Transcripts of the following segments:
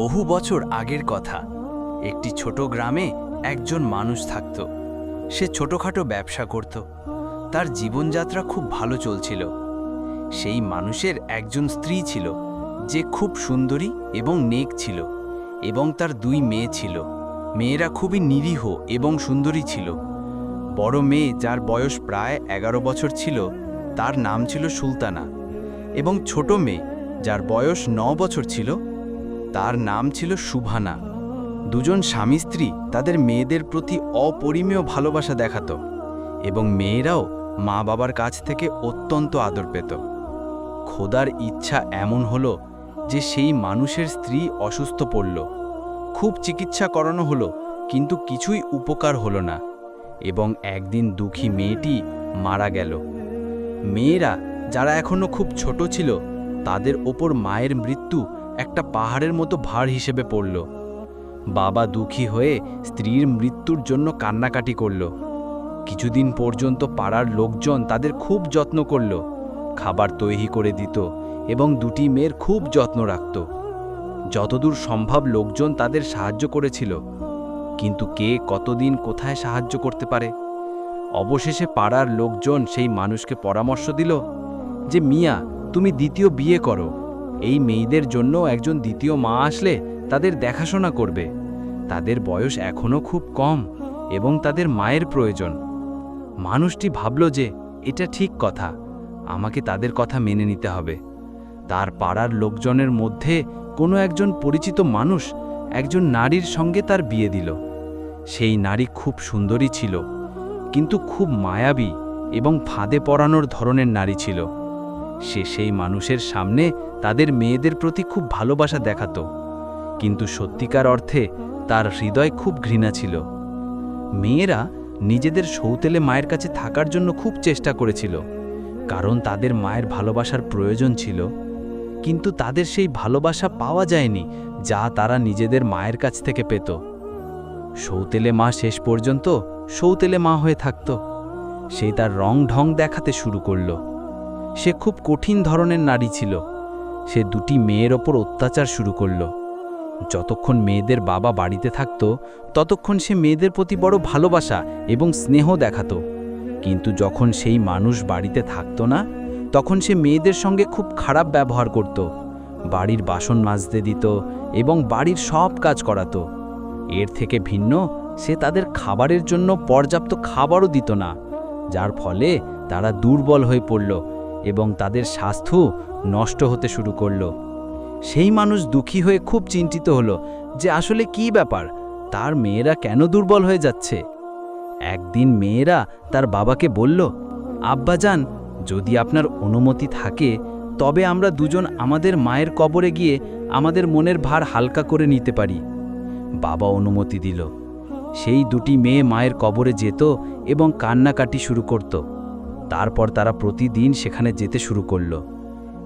বহু বছর আগের কথা। একটি ছোট গ্রামে একজন মানুষ থাকত। সে ছোটখাটো ব্যবসা করত। তার জীবনযাত্রা খুব ভালো চলছিল। সেই মানুষের একজন স্ত্রী ছিল, যে খুব সুন্দরী এবং নেক ছিল এবং তার দুই মেয়ে ছিল। মেয়েরা খুবই নিরীহ এবং সুন্দরী ছিল। বড় মেয়ে যার বয়স প্রায় এগারো বছর ছিল, তার নাম ছিল সুলতানা এবং ছোট মেয়ে যার বয়স ন বছর ছিল তার নাম ছিল শুভানা দুজন স্বামী স্ত্রী তাদের মেয়েদের প্রতি অপরিমেয় ভালোবাসা দেখাতো এবং মেয়েরাও মা বাবার কাছ থেকে অত্যন্ত আদর পেত। খোদার ইচ্ছা এমন হলো যে সেই মানুষের স্ত্রী অসুস্থ পড়ল। খুব চিকিৎসা করানো হলো, কিন্তু কিছুই উপকার হলো না এবং একদিন দুঃখী মেয়েটি মারা গেল। মেয়েরা যারা এখনও খুব ছোট ছিল, তাদের ওপর মায়ের মৃত্যু একটা পাহাড়ের মতো ভার হিসেবে পড়ল। বাবা দুঃখী হয়ে স্ত্রীর মৃত্যুর জন্য কান্নাকাটি করল। কিছুদিন পর্যন্ত পাড়ার লোকজন তাদের খুব যত্ন করল, খাবার তৈরি করে দিত এবং দুটি মেয়ের খুব যত্ন রাখত। যতদূর সম্ভব লোকজন তাদের সাহায্য করেছিল, কিন্তু কে কতদিন কোথায় সাহায্য করতে পারে? অবশেষে পাড়ার লোকজন সেই মানুষকে পরামর্শ দিল যে, মিয়া, তুমি দ্বিতীয় বিয়ে করো। এই মেয়েদের জন্য একজন দ্বিতীয় মা আসলে তাদের দেখাশোনা করবে। তাদের বয়স এখনও খুব কম এবং তাদের মায়ের প্রয়োজন। মানুষটি ভাবল যে এটা ঠিক কথা, আমাকে তাদের কথা মেনে নিতে হবে। তার পাড়ার লোকজনের মধ্যে কোনো একজন পরিচিত মানুষ একজন নারীর সঙ্গে তার বিয়ে দিল। সেই নারী খুব সুন্দরী ছিল, কিন্তু খুব মায়াবী এবং ফাঁদে পড়ানোর ধরনের নারী ছিল। সে সেই মানুষের সামনে তাদের মেয়েদের প্রতি খুব ভালোবাসা দেখাতো। কিন্তু সত্যিকার অর্থে তার হৃদয় খুব ঘৃণা ছিল। মেয়েরা নিজেদের সৌতেলে মায়ের কাছে থাকার জন্য খুব চেষ্টা করেছিল, কারণ তাদের মায়ের ভালোবাসার প্রয়োজন ছিল। কিন্তু তাদের সেই ভালোবাসা পাওয়া যায়নি যা তারা নিজেদের মায়ের কাছ থেকে পেত। সৌতেলে মা শেষ পর্যন্ত সৌতেলে মা হয়ে থাকত। সে তার রং ঢং দেখাতে শুরু করল। সে খুব কঠিন ধরনের নারী ছিল। সে দুটি মেয়ের ওপর অত্যাচার শুরু করল। যতক্ষণ মেয়েদের বাবা বাড়িতে থাকত, ততক্ষণ সে মেয়েদের প্রতি বড় ভালোবাসা এবং স্নেহ দেখাত। কিন্তু যখন সেই মানুষ বাড়িতে থাকতো না, তখন সে মেয়েদের সঙ্গে খুব খারাপ ব্যবহার করত। বাড়ির বাসন মাজতে দিত এবং বাড়ির সব কাজ করাতো। এর থেকে ভিন্ন, সে তাদের খাবারের জন্য পর্যাপ্ত খাবারও দিত না, যার ফলে তারা দুর্বল হয়ে পড়ল এবং তাদের স্বাস্থ্য নষ্ট হতে শুরু করল। সেই মানুষ দুঃখী হয়ে খুব চিন্তিত হলো যে আসলে কি ব্যাপার, তার মেয়েরা কেন দুর্বল হয়ে যাচ্ছে? একদিন মেয়েরা তার বাবাকে বলল আব্বাজান যদি আপনার অনুমতি থাকে, তবে আমরা দুজন আমাদের মায়ের কবরে গিয়ে আমাদের মনের ভার হালকা করে নিতে পারি। বাবা অনুমতি দিল। সেই দুটি মেয়ে মায়ের কবরে যেত এবং কান্নাকাটি শুরু করত। তারপর তারা প্রতিদিন সেখানে যেতে শুরু করল।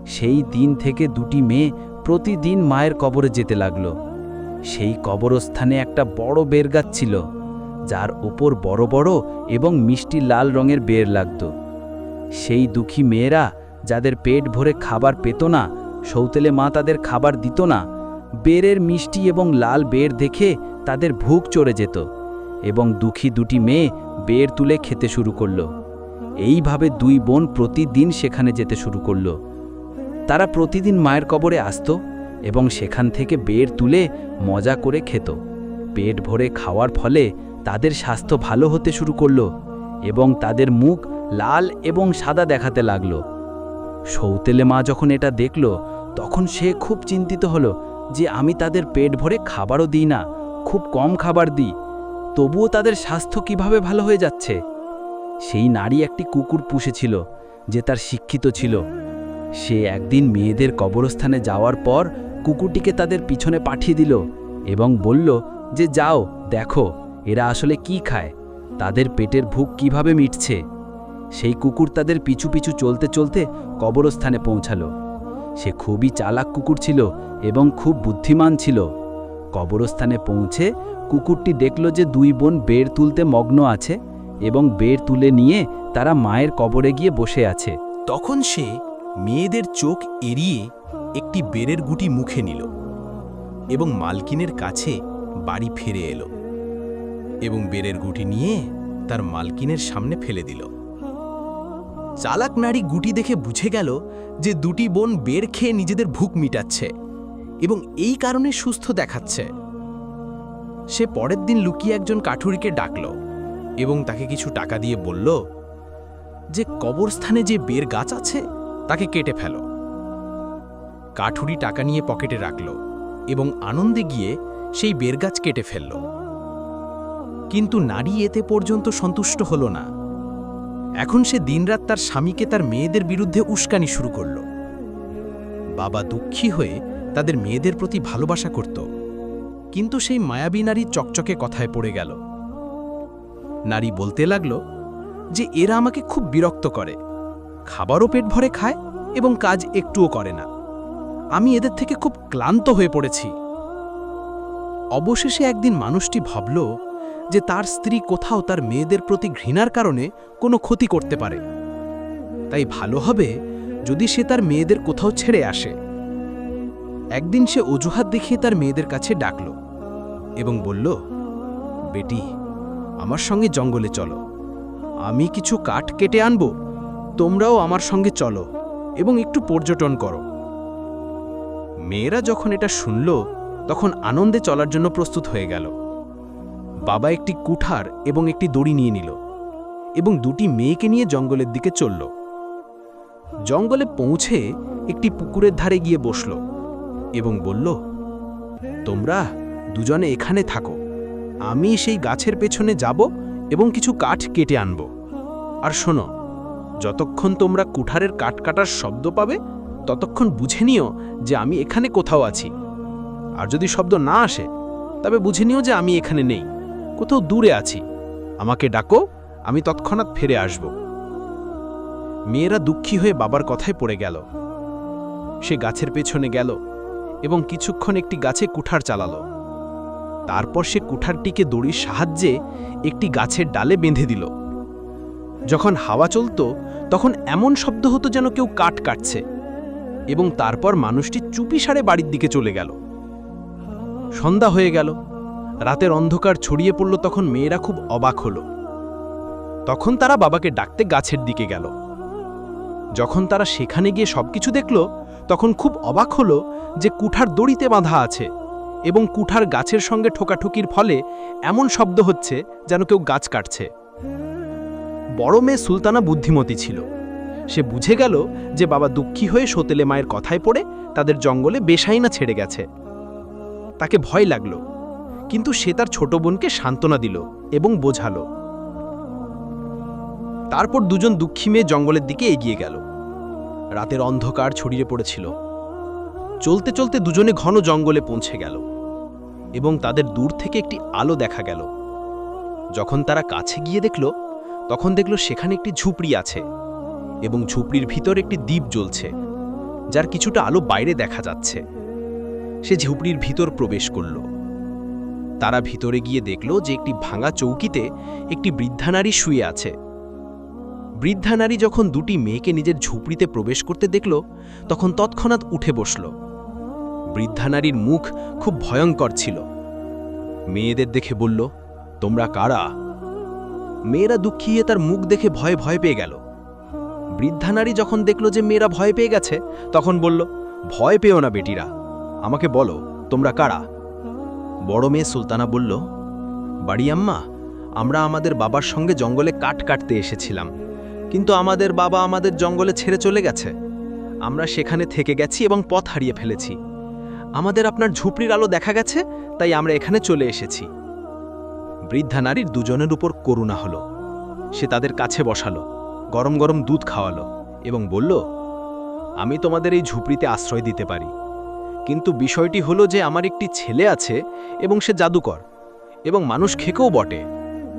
সেই দিন থেকে দুটি মেয়ে প্রতিদিন মায়ের কবরে যেতে লাগল। সেই কবরস্থানে একটা বড় বেরগাছ ছিল, যার ওপর বড় বড় এবং মিষ্টি লাল রঙের বের লাগত। সেই দুঃখী মেয়েরা যাদের পেট ভরে খাবার পেত না, সৌতেলে মা তাদের খাবার দিত না, বেরের মিষ্টি এবং লাল বের দেখে তাদের ভুক চড়ে যেত এবং দুঃখী দুটি মেয়ে বের তুলে খেতে শুরু করল। এইভাবে দুই বোন প্রতিদিন সেখানে যেতে শুরু করল। তারা প্রতিদিন মায়ের কবরে আসত এবং সেখান থেকে বের তুলে মজা করে খেত। পেট ভরে খাওয়ার ফলে তাদের স্বাস্থ্য ভালো হতে শুরু করল এবং তাদের মুখ লাল এবং সাদা দেখাতে লাগল। সৌতেলে মা যখন এটা দেখল, তখন সে খুব চিন্তিত হলো যে আমি তাদের পেট ভরে খাবারও দিই না, খুব কম খাবার দিই, তবুও তাদের স্বাস্থ্য কীভাবে ভালো হয়ে যাচ্ছে? সেই নারী একটি কুকুর পুষেছিল, যে তার শিক্ষিত ছিল। সে একদিন মেয়েদের কবরস্থানে যাওয়ার পর কুকুরটিকে তাদের পিছনে পাঠিয়ে দিল এবং বলল যে, যাও, দেখো, এরা আসলে কি খায়? তাদের পেটের ভুক কীভাবে মিটছে? সেই কুকুর তাদের পিছু পিছু চলতে চলতে কবরস্থানে পৌঁছালো। সে খুবই চালাক কুকুর ছিল এবং খুব বুদ্ধিমান ছিল। কবরস্থানে পৌঁছে কুকুরটি দেখল যে দুই বোন বের তুলতে মগ্ন আছে। এবং বের তুলে নিয়ে তারা মায়ের কবরে গিয়ে বসে আছে। তখন সে মেয়েদের চোখ এড়িয়ে একটি বেরের গুটি মুখে নিল এবং মালকিনের কাছে বাড়ি ফিরে এলো এবং বেরের গুটি নিয়ে তার মালকিনের সামনে ফেলে দিল। চালাক নারী গুটি দেখে বুঝে গেল যে দুটি বোন বের খেয়ে নিজেদের ভুক মিটাচ্ছে এবং এই কারণে সুস্থ দেখাচ্ছে। সে পরের দিন লুকিয়ে একজন কাঠুরিকে ডাকল। এবং তাকে কিছু টাকা দিয়ে বলল, যে কবরস্থানে যে বের গাছ আছে, তাকে কেটে ফেলো। কাঠুরি টাকা নিয়ে পকেটে রাখল এবং আনন্দে গিয়ে সেই বের গাছ কেটে ফেলল। কিন্তু নারী এতে পর্যন্ত সন্তুষ্ট হল না। এখন সে দিনরাত তার স্বামীকে তার মেয়েদের বিরুদ্ধে উস্কানি শুরু করল। বাবা দুঃখী হয়ে তাদের মেয়েদের প্রতি ভালোবাসা করত। কিন্তু সেই মায়াবী নারী চকচকে কথায় পড়ে গেল। নারী বলতে লাগল যে এরা আমাকে খুব বিরক্ত করে। খাবারও পেট ভরে খায় এবং কাজ একটুও করে না। আমি এদের থেকে খুব ক্লান্ত হয়ে পড়েছি। অবশেষে একদিন মানুষটি ভাবল যে তার স্ত্রী কোথাও তার মেয়েদের প্রতি ঘৃণার কারণে কোনো ক্ষতি করতে পারে। তাই ভালো হবে যদি সে তার মেয়েদের কোথাও ছেড়ে আসে। একদিন সে অজুহাত দেখিয়ে তার মেয়েদের কাছে ডাকল এবং বলল, বেটি আমার সঙ্গে জঙ্গলে চলো। আমি কিছু কাঠ কেটে আনব, তোমরাও আমার সঙ্গে চলো এবং একটু পর্যটন করো। মেয়েরা যখন এটা শুনল, তখন আনন্দে চলার জন্য প্রস্তুত হয়ে গেল। বাবা একটি কুঠার এবং একটি দড়ি নিয়ে নিল এবং দুটি মেয়েকে নিয়ে জঙ্গলের দিকে চলল। জঙ্গলে পৌঁছে একটি পুকুরের ধারে গিয়ে বসল এবং বলল, তোমরা দুজনে এখানে থাকো। আমি সেই গাছের পেছনে যাব এবং কিছু কাঠ কেটে আনব। আর শোনো, যতক্ষণ তোমরা কুঠারের কাঠ কাটার শব্দ পাবে, ততক্ষণ বুঝে নিও যে আমি এখানে কোথাও আছি। আর যদি শব্দ না আসে, তবে বুঝে নিও যে আমি এখানে নেই, কোথাও দূরে আছি। আমাকে ডাকো, আমি তৎক্ষণাৎ ফিরে আসব। মেয়েরা দুঃখী হয়ে বাবার কথায় পড়ে গেল। সে গাছের পেছনে গেল এবং কিছুক্ষণ একটি গাছে কুঠার চালালো। তারপর সে কুঠারটিকে দড়ির সাহায্যে একটি গাছের ডালে বেঁধে দিল। যখন হাওয়া চলত, তখন এমন শব্দ হতো যেন কেউ কাঠ কাটছে এবং তারপর মানুষটি চুপিসারে বাড়ির দিকে চলে গেল। সন্ধ্যা হয়ে গেল। রাতের অন্ধকার ছড়িয়ে পড়ল তখন মেয়েরা খুব অবাক হল। তখন তারা বাবাকে ডাকতে গাছের দিকে গেল। যখন তারা সেখানে গিয়ে সবকিছু দেখল, তখন খুব অবাক হল যে কুঠার দড়িতে বাঁধা আছে। এবং কুঠার গাছের সঙ্গে ঠোকাঠুকির ফলে এমন শব্দ হচ্ছে যেন কেউ গাছ কাটছে। বড় মেয়ে সুলতানা বুদ্ধিমতী ছিল। সে বুঝে গেল যে বাবা দুঃখী হয়ে সোতেলে মায়ের কথায় পড়ে তাদের জঙ্গলে বেশাইনা ছেড়ে গেছে। তাকে ভয় লাগল, কিন্তু সে তার ছোট বোনকে সান্ত্বনা দিল এবং বোঝালো। তারপর দুজন দুঃখী মেয়ে জঙ্গলের দিকে এগিয়ে গেল। রাতের অন্ধকার ছড়িয়ে পড়েছিল। চলতে চলতে দুজনে ঘন জঙ্গলে পৌঁছে গেল। এবং তাদের দূর থেকে একটি আলো দেখা গেল। যখন তারা কাছে গিয়ে দেখল, তখন দেখল সেখানে একটি ঝুপড়ি আছে এবং ঝুপড়ির ভিতর একটি দ্বীপ জ্বলছে, যার কিছুটা আলো বাইরে দেখা যাচ্ছে। সে ঝুপড়ির ভিতর প্রবেশ করল। তারা ভিতরে গিয়ে দেখল যে একটি ভাঙা চৌকিতে একটি বৃদ্ধা নারী শুয়ে আছে। বৃদ্ধা নারী যখন দুটি মেয়েকে নিজের ঝুপড়িতে প্রবেশ করতে দেখল, তখন তৎক্ষণাৎ উঠে বসল। বৃদ্ধা নারীর মুখ খুব ভয়ঙ্কর ছিল। মেয়েদের দেখে বলল, তোমরা কারা? মেয়েরা দুঃখিয়ে তার মুখ দেখে ভয়ে ভয় পেয়ে গেল। বৃদ্ধা নারী যখন দেখল যে মেয়েরা ভয় পেয়ে গেছে, তখন বলল, ভয় পেও না বেটিরা, আমাকে বলো, তোমরা কারা? বড় মেয়ে সুলতানা বলল, বাড়ি আম্মা, আমরা আমাদের বাবার সঙ্গে জঙ্গলে কাঠ কাটতে এসেছিলাম, কিন্তু আমাদের বাবা আমাদের জঙ্গলে ছেড়ে চলে গেছে। আমরা সেখানে থেকে গেছি এবং পথ হারিয়ে ফেলেছি। আমাদের আপনার ঝুপড়ির আলো দেখা গেছে, তাই আমরা এখানে চলে এসেছি। বৃদ্ধা নারীর দুজনের উপর করুণা হলো। সে তাদের কাছে বসালো, গরম গরম দুধ খাওয়ালো এবং বলল, আমি তোমাদের এই ঝুপড়িতে আশ্রয় দিতে পারি। কিন্তু বিষয়টি হলো যে আমার একটি ছেলে আছে এবং সে জাদুকর এবং মানুষ খেকেও বটে।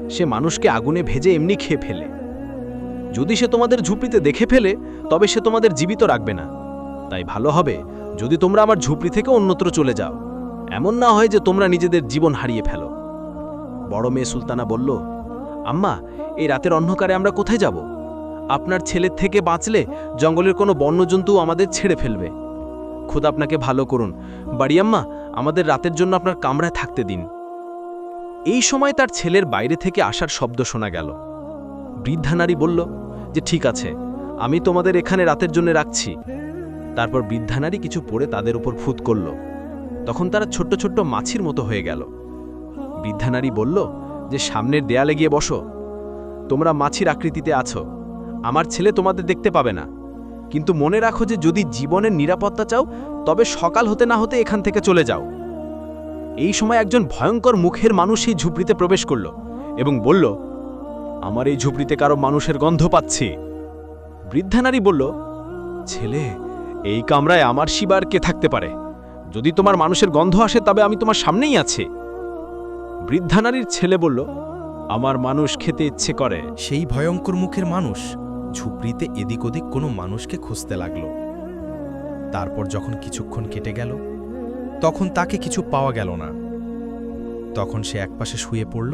সে মানুষকে আগুনে ভেজে এমনি খেয়ে ফেলে। যদি সে তোমাদের ঝুপড়িতে দেখে ফেলে, তবে সে তোমাদের জীবিত রাখবে না। তাই ভালো হবে যদি তোমরা আমার ঝুপড়ি থেকে অন্যত্র চলে যাও, এমন না হয় যে তোমরা নিজেদের জীবন হারিয়ে ফেলো। বড় মেয়ে সুলতানা বলল, আম্মা, এই রাতের অন্ধকারে আমরা কোথায় যাব? আপনার ছেলের থেকে বাঁচলে জঙ্গলের কোনো বন্যজন্তু আমাদের ছেড়ে ফেলবে। খোদ আপনাকে ভালো করুন। বাড়িয়াম্মা আমাদের রাতের জন্য আপনার কামরায় থাকতে দিন। এই সময় তার ছেলের বাইরে থেকে আসার শব্দ শোনা গেল। বৃদ্ধা নারী বলল, যে ঠিক আছে, আমি তোমাদের এখানে রাতের জন্য রাখছি। তারপর বৃদ্ধা নারী কিছু পড়ে তাদের উপর ফুত করল। তখন তারা ছোট্ট ছোট্ট মাছির মতো হয়ে গেল। বৃদ্ধা নারী বলল, যে সামনের দেয়ালে গিয়ে বসো। তোমরা মাছির আকৃতিতে আছো। আমার ছেলে তোমাদের দেখতে পাবে না। কিন্তু মনে রাখো যে যদি জীবনের নিরাপত্তা চাও, তবে সকাল হতে না হতে এখান থেকে চলে যাও। এই সময় একজন ভয়ঙ্কর মুখের মানুষ এই ঝুপড়িতে প্রবেশ করল এবং বলল, আমার এই ঝুপড়িতে কারও মানুষের গন্ধ পাচ্ছি। বৃদ্ধা নারী বলল, ছেলে এই কামরায় আমার শিবার কে থাকতে পারে? যদি তোমার মানুষের গন্ধ আসে, তবে আমি তোমার সামনেই আছি। বৃদ্ধা নারীর ছেলে বলল, আমার মানুষ খেতে ইচ্ছে করে। সেই ভয়ঙ্কর মুখের মানুষ ঝুপড়িতে এদিক ওদিক কোনো মানুষকে খুঁজতে লাগল। তারপর যখন কিছুক্ষণ কেটে গেল, তখন তাকে কিছু পাওয়া গেল না। তখন সে একপাশে শুয়ে পড়ল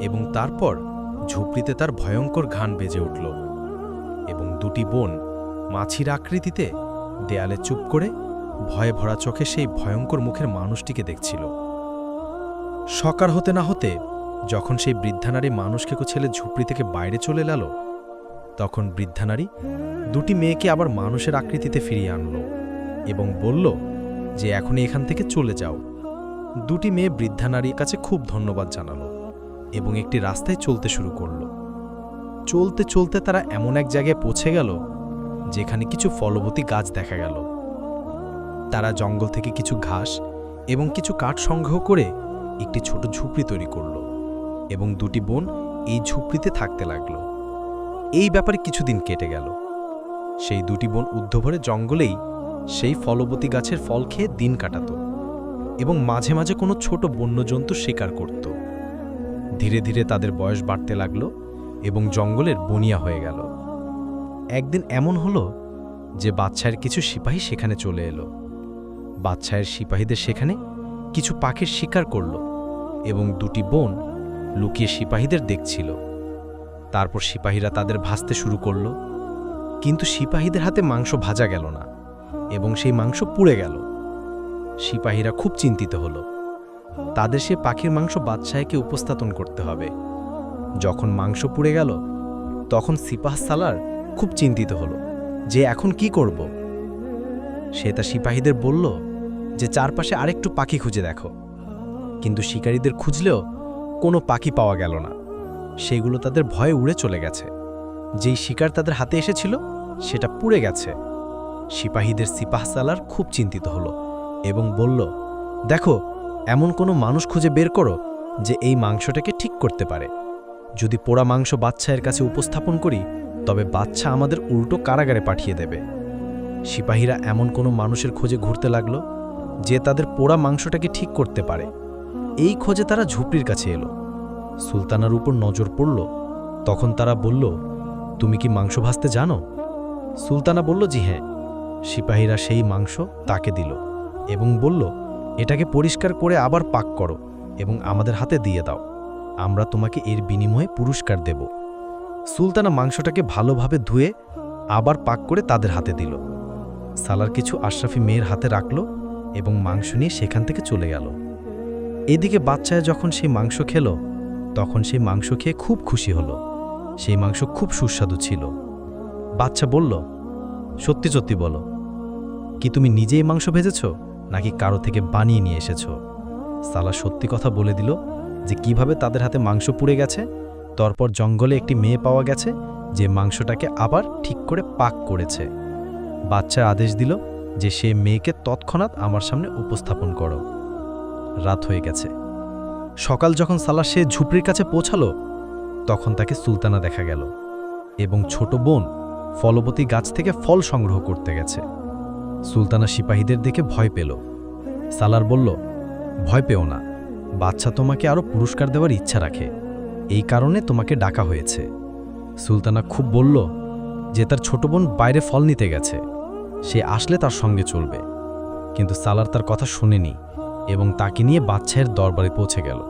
এবং তারপর ঝুপড়িতে তার ভয়ঙ্কর ঘান বেজে উঠল এবং দুটি বোন মাছির আকৃতিতে দেয়ালে চুপ করে ভয়ে ভরা চোখে সেই ভয়ঙ্কর মুখের মানুষটিকে দেখছিল। সকার হতে না হতে যখন সেই বৃদ্ধানারী মানুষকে ছেলে ঝুপড়ি থেকে বাইরে চলে এল, তখন বৃদ্ধানারী দুটি মেয়েকে আবার মানুষের আকৃতিতে ফিরিয়ে আনল এবং বলল যে, এখনই এখান থেকে চলে যাও। দুটি মেয়ে বৃদ্ধানারীর কাছে খুব ধন্যবাদ জানালো এবং একটি রাস্তায় চলতে শুরু করল। চলতে চলতে তারা এমন এক জায়গায় পৌঁছে গেল যেখানে কিছু ফলবতী গাছ দেখা গেল। তারা জঙ্গল থেকে কিছু ঘাস এবং কিছু কাঠ সংগ্রহ করে একটি ছোট ঝুপড়ি তৈরি করল এবং দুটি বোন এই ঝুপড়িতে থাকতে লাগল। এই ব্যাপারে কিছুদিন কেটে গেল। সেই দুটি বোন উদ্ধভরে জঙ্গলেই সেই ফলবতী গাছের ফল খেয়ে দিন কাটাত এবং মাঝে মাঝে কোনো ছোট বন্যজন্তু শিকার করত। ধীরে ধীরে তাদের বয়স বাড়তে লাগল এবং জঙ্গলের বনিয়া হয়ে গেল। একদিন এমন হলো যে বাদশাহের কিছু সিপাহী সেখানে চলে এলো। বাদশাহের সিপাহীদের সেখানে কিছু পাখির শিকার করল এবং দুটি বোন লুকিয়ে সিপাহীদের দেখছিল। তারপর সিপাহীরা তাদের ভাসতে শুরু করল। কিন্তু সিপাহীদের হাতে মাংস ভাজা গেল না এবং সেই মাংস পুড়ে গেল। সিপাহীরা খুব চিন্তিত হল। তাদের সে পাখির মাংস বাদশাহকে উপস্থাপন করতে হবে। যখন মাংস পুড়ে গেল, তখন সিপাহ সালার খুব চিন্তিত হল যে এখন কি করব। সে তা সিপাহীদের বলল যে চারপাশে আরেকটু পাখি খুঁজে দেখো। কিন্তু শিকারীদের খুঁজলেও কোনো পাখি পাওয়া গেল না। সেগুলো তাদের ভয়ে উড়ে চলে গেছে। যেই শিকার তাদের হাতে এসেছিল, সেটা পুড়ে গেছে। সিপাহীদের সিপাহ সিপাহসালার খুব চিন্তিত হলো এবং বলল, দেখো, এমন কোনো মানুষ খুঁজে বের করো যে এই মাংসটাকে ঠিক করতে পারে। যদি পোড়া মাংস বাচ্চায়ের কাছে উপস্থাপন করি তবে বাচ্চা আমাদের উল্টো কারাগারে পাঠিয়ে দেবে। সিপাহীরা এমন কোনো মানুষের খোঁজে ঘুরতে লাগল যে তাদের পোড়া মাংসটাকে ঠিক করতে পারে। এই খোঁজে তারা ঝুপড়ির কাছে এলো। সুলতানার উপর নজর পড়ল। তখন তারা বলল, তুমি কি মাংস ভাজতে জানো? সুলতানা বলল, জি হ্যাঁ। সিপাহীরা সেই মাংস তাকে দিল এবং বলল, এটাকে পরিষ্কার করে আবার পাক করো এবং আমাদের হাতে দিয়ে দাও। আমরা তোমাকে এর বিনিময়ে পুরস্কার দেব। সুলতানা মাংসটাকে ভালোভাবে ধুয়ে আবার পাক করে তাদের হাতে দিল। সালার কিছু আশরাফি মেয়ের হাতে রাখল এবং মাংস নিয়ে সেখান থেকে চলে গেল। এদিকে বাচ্চায় যখন সেই মাংস খেল, তখন সেই মাংস খেয়ে খুব খুশি হলো। সেই মাংস খুব সুস্বাদু ছিল। বাচ্চা বলল, সত্যি সত্যি বলো, কি তুমি নিজেই মাংস ভেজেছ, নাকি কারও থেকে বানিয়ে নিয়ে এসেছ? সালা সত্যি কথা বলে দিল যে, কীভাবে তাদের হাতে মাংস পুড়ে গেছে তারপর জঙ্গলে একটি মেয়ে পাওয়া গেছে, যে মাংসটাকে আবার ঠিক করে পাক করেছে। বাচ্চা আদেশ দিল যে সে মেয়েকে তৎক্ষণাৎ আমার সামনে উপস্থাপন করো। রাত হয়ে গেছে। সকাল যখন সালাহ সে ঝুপড়ির কাছে পৌঁছালো, তখন তাকে সুলতানা দেখা গেল এবং ছোট বোন ফলবতী গাছ থেকে ফল সংগ্রহ করতে গেছে। সুলতানা সিপাহীদের দেখে ভয় পেল। সালার বলল, ভয় পেও না, বাচ্চা তোমাকে আরও পুরস্কার দেওয়ার ইচ্ছা রাখে। এই কারণে তোমাকে ডাকা হয়েছে। সুলতানা খুব বলল যে তার ছোট বোন বাইরে ফল নিতে গেছে। সে আসলে তার সঙ্গে চলবে। কিন্তু সালার তার কথা শোনেনি এবং তাকে নিয়ে বাচ্চায়ের দরবারে পৌঁছে গেল।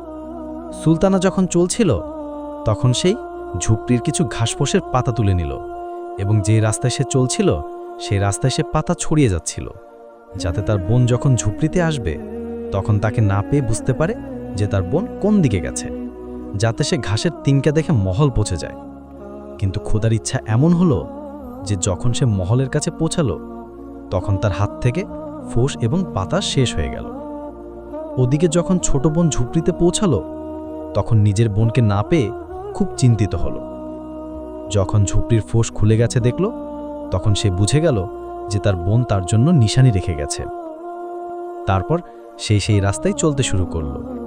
সুলতানা যখন চলছিল, তখন সেই ঝুপড়ির কিছু ঘাসফোসের পাতা তুলে নিল এবং যে রাস্তায় সে চলছিল, সেই রাস্তায় সে পাতা ছড়িয়ে যাচ্ছিল, যাতে তার বোন যখন ঝুপড়িতে আসবে, তখন তাকে না পেয়ে বুঝতে পারে যে তার বোন কোন দিকে গেছে। যাতে সে ঘাসের তিনকা দেখে মহল পৌঁছে যায়। কিন্তু খোদার ইচ্ছা এমন হলো যে যখন সে মহলের কাছে পৌঁছালো, তখন তার হাত থেকে ফোঁস এবং পাতা শেষ হয়ে গেল। ওদিকে যখন ছোট বোন ঝুপড়িতে পৌঁছালো, তখন নিজের বোনকে না পেয়ে খুব চিন্তিত হলো। যখন ঝুপড়ির ফোঁস খুলে গেছে দেখল, তখন সে বুঝে গেল যে তার বোন তার জন্য নিশানি রেখে গেছে। তারপর সে সেই রাস্তায় চলতে শুরু করল।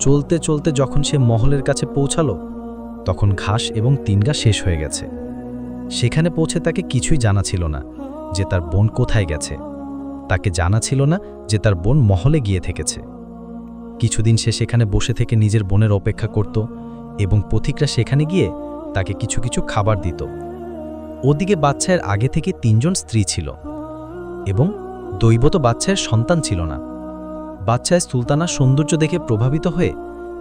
চলতে চলতে যখন সে মহলের কাছে পৌঁছালো, তখন ঘাস এবং তিনগা শেষ হয়ে গেছে। সেখানে পৌঁছে তাকে কিছুই জানা ছিল না যে তার বোন কোথায় গেছে। তাকে জানা ছিল না যে তার বোন মহলে গিয়ে থেকেছে। কিছুদিন সে সেখানে বসে থেকে নিজের বোনের অপেক্ষা করত এবং পথিকরা সেখানে গিয়ে তাকে কিছু কিছু খাবার দিত। ওদিকে বাচ্চায়ের আগে থেকে তিনজন স্ত্রী ছিল এবং দৈবত বাচ্চায়ের সন্তান ছিল না। বাচ্চায় সুলতানা সৌন্দর্য দেখে প্রভাবিত হয়ে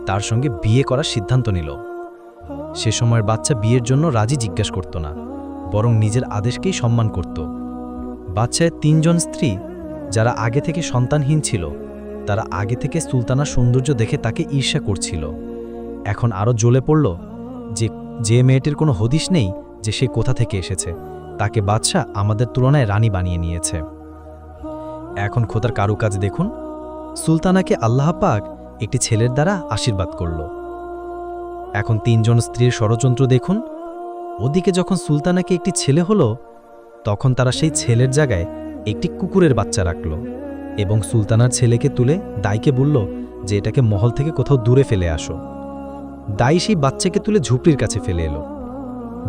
তার সঙ্গে বিয়ে করার সিদ্ধান্ত নিল। সে সময়ের বাচ্চা বিয়ের জন্য রাজি জিজ্ঞেস করত না, বরং নিজের আদেশকেই সম্মান করত। বাচ্চায় তিনজন স্ত্রী, যারা আগে থেকে সন্তানহীন ছিল, তারা আগে থেকে সুলতানার সৌন্দর্য দেখে তাকে ঈর্ষা করছিল। এখন আরও জ্বলে পড়ল যে যে মেয়েটির কোনো হদিশ নেই যে সে কোথা থেকে এসেছে, তাকে বাদশাহ আমাদের তুলনায় রানী বানিয়ে নিয়েছে। এখন খোদার কারুকাজ দেখুন সুলতানাকে আল্লাহ পাক একটি ছেলের দ্বারা আশীর্বাদ করল। এখন তিনজন স্ত্রীর ষড়যন্ত্র দেখুন, ওদিকে যখন সুলতানাকে একটি ছেলে হলো, তখন তারা সেই ছেলের জায়গায় একটি কুকুরের বাচ্চা রাখল এবং সুলতানার ছেলেকে তুলে দাইকে বলল যে এটাকে মহল থেকে কোথাও দূরে ফেলে আসো। দাই সেই বাচ্চাকে তুলে ঝুপড়ির কাছে ফেলে এলো।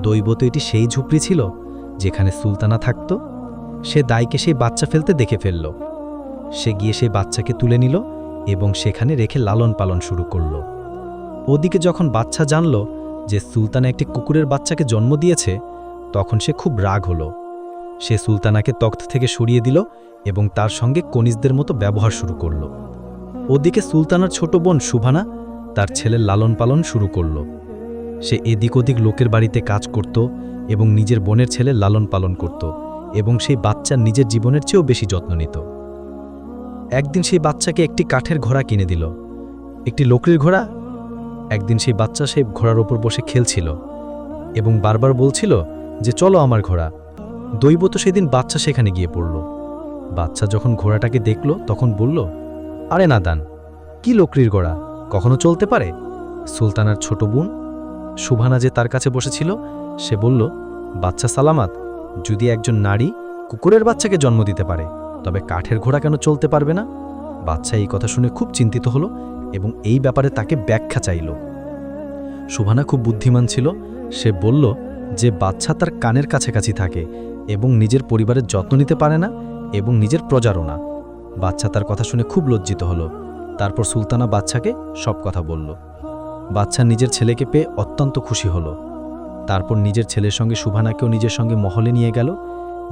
দৈবত এটি সেই ঝুপড়ি ছিল যেখানে সুলতানা থাকত, সে দাইকে সেই বাচ্চা ফেলতে দেখে ফেলল। সে গিয়ে সেই বাচ্চাকে তুলে নিল এবং সেখানে রেখে লালন পালন শুরু করল। ওদিকে যখন বাচ্চা জানল যে সুলতানা একটি কুকুরের বাচ্চাকে জন্ম দিয়েছে, তখন সে খুব রাগ হলো। সে সুলতানাকে তখ্ত থেকে সরিয়ে দিল এবং তার সঙ্গে কনিজদের মতো ব্যবহার শুরু করল। ওদিকে সুলতানার ছোট বোন সুভানা তার ছেলের লালন পালন শুরু করল। সে এদিক ওদিক লোকের বাড়িতে কাজ করত এবং নিজের বোনের ছেলে লালন পালন করত এবং সেই বাচ্চা নিজের জীবনের চেয়েও বেশি যত্ন নিত। একদিন সেই বাচ্চাকে একটি কাঠের ঘোড়া কিনে দিল। একটি লকড়ির ঘোড়া? একদিন সেই বাচ্চা সেই ঘোড়ার ওপর বসে খেলছিল এবং বারবার বলছিল যে, চলো আমার ঘোড়া। দৈবত সেদিন বাচ্চা সেখানে গিয়ে পড়ল। বাচ্চা যখন ঘোড়াটাকে দেখল, তখন বলল, আরে না দান কি লকড়ির ঘোড়া? কখনো চলতে পারে? সুলতানার ছোট বোন সুভানা যে তার কাছে বসেছিল, সে বলল, বাচ্চা সালামাত, যদি একজন নারী কুকুরের বাচ্চাকে জন্ম দিতে পারে তবে কাঠের ঘোড়া কেন চলতে পারবে না? বাচ্চা এই কথা শুনে খুব চিন্তিত হলো এবং এই ব্যাপারে তাকে ব্যাখ্যা চাইল। সুভানা খুব বুদ্ধিমান ছিল। সে বলল যে বাচ্চা তার কানের কাছাকাছি থাকে এবং নিজের পরিবারের যত্ন নিতে পারে না এবং নিজের প্রজারও না। বাচ্চা তার কথা শুনে খুব লজ্জিত হলো। তারপর সুলতানা বাচ্চাকে সব কথা বলল। বাচ্চা নিজের ছেলেকে পেয়ে অত্যন্ত খুশি হলো। তারপর নিজের ছেলের সঙ্গে সুভানাকেও নিজের সঙ্গে মহলে নিয়ে গেল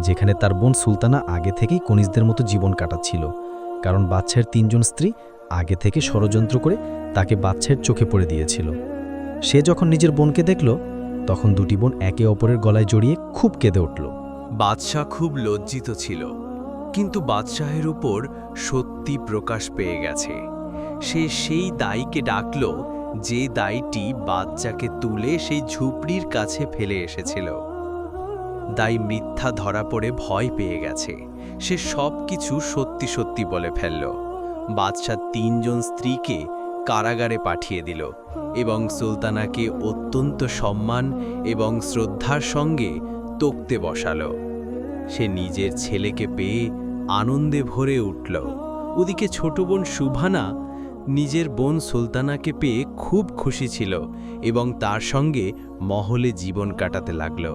যেখানে তার বোন সুলতানা আগে থেকেই কনিজদের মতো জীবন কাটাচ্ছিল, কারণ বাচ্চার তিনজন স্ত্রী আগে থেকে ষড়যন্ত্র করে তাকে বাচ্চার চোখে পড়ে দিয়েছিল। সে যখন নিজের বোনকে দেখল, তখন দুটি বোন একে অপরের গলায় জড়িয়ে খুব কেঁদে উঠল। বাদশাহ খুব লজ্জিত ছিল, কিন্তু বাদশাহের উপর সত্যি প্রকাশ পেয়ে গেছে। সে সেই দাইকে ডাকল, যে দাইটি বাচ্চাকে তুলে সেই ঝুপড়ির কাছে ফেলে এসেছিল। দাই মিথ্যা ধরা পড়ে ভয় পেয়ে গেছে। সে সব কিছু সত্যি সত্যি বলে ফেলল। বাদশাহ তিনজন স্ত্রীকে কারাগারে পাঠিয়ে দিল এবং সুলতানাকে অত্যন্ত সম্মান এবং শ্রদ্ধার সঙ্গে তক্তে বসালো। সে নিজের ছেলেকে পেয়ে আনন্দে ভরে উঠল। ওদিকে ছোট বোন সুভানা নিজের বোন সুলতানাকে পেয়ে খুব খুশি ছিল এবং তার সঙ্গে মহলে জীবন কাটাতে লাগল।